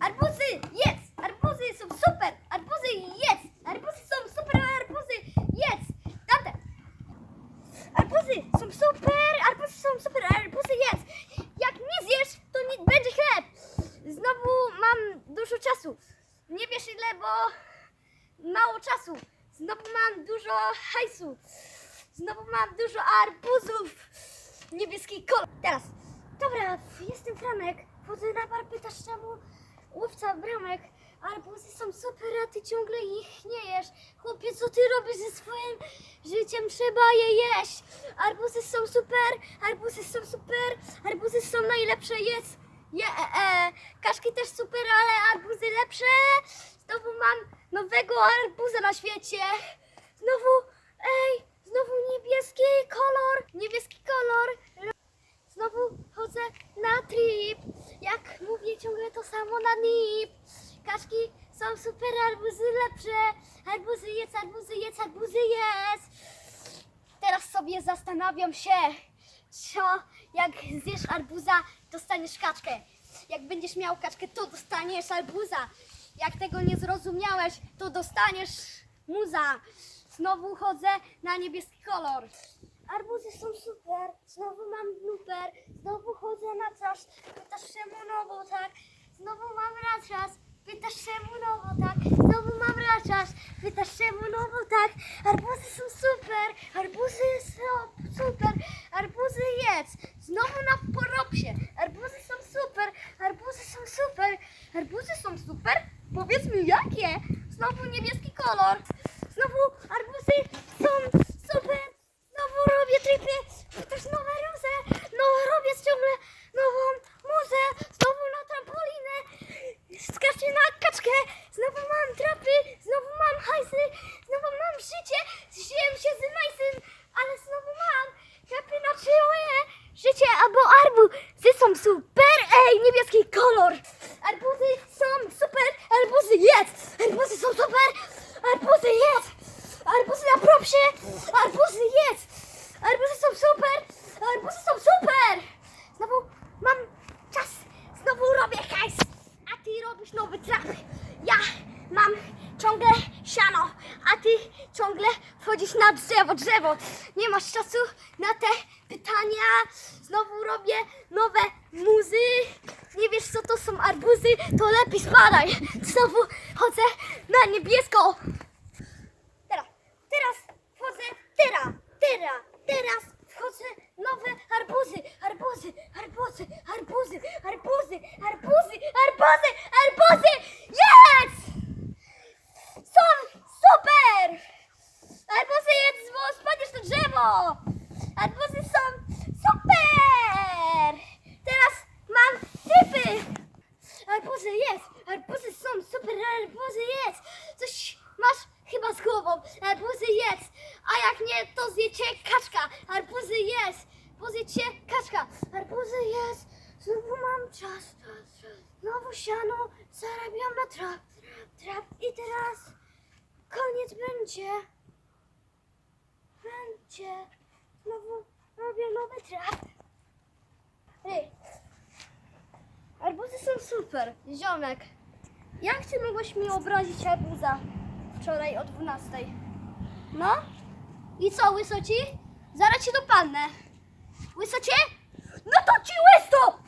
Arbuzy, jedz! Arbuzy są super! Arbuzy, jedz! Arbuzy są super! Arbuzy, jedz! Tamte! Arbuzy są super! Arbuzy są super! Arbuzy, jedz! Jak nie zjesz, to nie będzie chleb! Znowu mam dużo czasu. Nie wiesz ile, bo mało czasu. Znowu mam dużo hajsu. Znowu mam dużo arbuzów. Niebieski kolor. Teraz. Dobra, jestem Franek. Wchodzę na bar, pytasz czemu łowca bramek. Arbuzy są super, a ty ciągle ich nie jesz. Chłopie, co ty robisz ze swoim życiem? Trzeba je jeść. Arbuzy są super, arbuzy są super, arbuzy są najlepsze, jedz. Je, e, e. Kaszki też super, ale arbuzy lepsze. Znowu mam nowego arbuza na świecie. Znowu, ej, znowu niebieski kolor, niebieski kolor. Znowu chodzę na trip. Jak mówię ciągle to samo na nip. Kaszki są super, arbuzy lepsze. Arbuzy jedz, arbuzy jedz, arbuzy jedz. Teraz sobie zastanawiam się, co jak zjesz arbuza, dostaniesz kaczkę. Jak będziesz miał kaczkę, to dostaniesz arbuza. Jak tego nie zrozumiałeś, to dostaniesz muza. Znowu chodzę na niebieski kolor. Arbuzy są super, znowu mam nuper, znowu chodzę na czas, pytasz czemu no bo tak, znowu mam raczas, pytasz czemu no bo tak, znowu mam raczas, pytasz czemu no bo tak, arbuzy są super, arbuzy są super, arbuzy jedz, znowu na poropsie, arbuzy są super, arbuzy są super, arbuzy są super, powiedz mi jakie, znowu niebieski kolor, そう。Wchodzisz na drzewo, drzewo, nie masz czasu na te pytania, znowu robię nowe muzy, nie wiesz co to są arbuzy, to lepiej spadaj, znowu chodzę na niebiesko, teraz, teraz wchodzę, teraz, teraz, teraz wchodzę nowe arbuzy, arbuzy, arbuzy, arbuzy, arbuzy, arbuzy, arbuzy, arbuzy, jest! Są super! Arbuzy jedz, bo spadniesz Arbuzy są super! Teraz mam typy! Arbuzy jest! Arbuzy są super! Arbuzy jest! Coś masz chyba z głową! Arbuzy jest! A jak nie, to zjecie kaczka! Arbuzy jest! Pozjecie kaczka! Arbuzy jest! Znowu mam czas! Znowu siano! Zarabiam na trap! Trap i teraz koniec będzie! będzie. Znowu robię nowy trap. Ej. Arbuzy są super. Ziomek, jak ty mogłeś mi obrazić arbuza wczoraj o 12? No? I co, Łysoci? Zaraz cię dopadnę. Łysocie? No to ci łysto!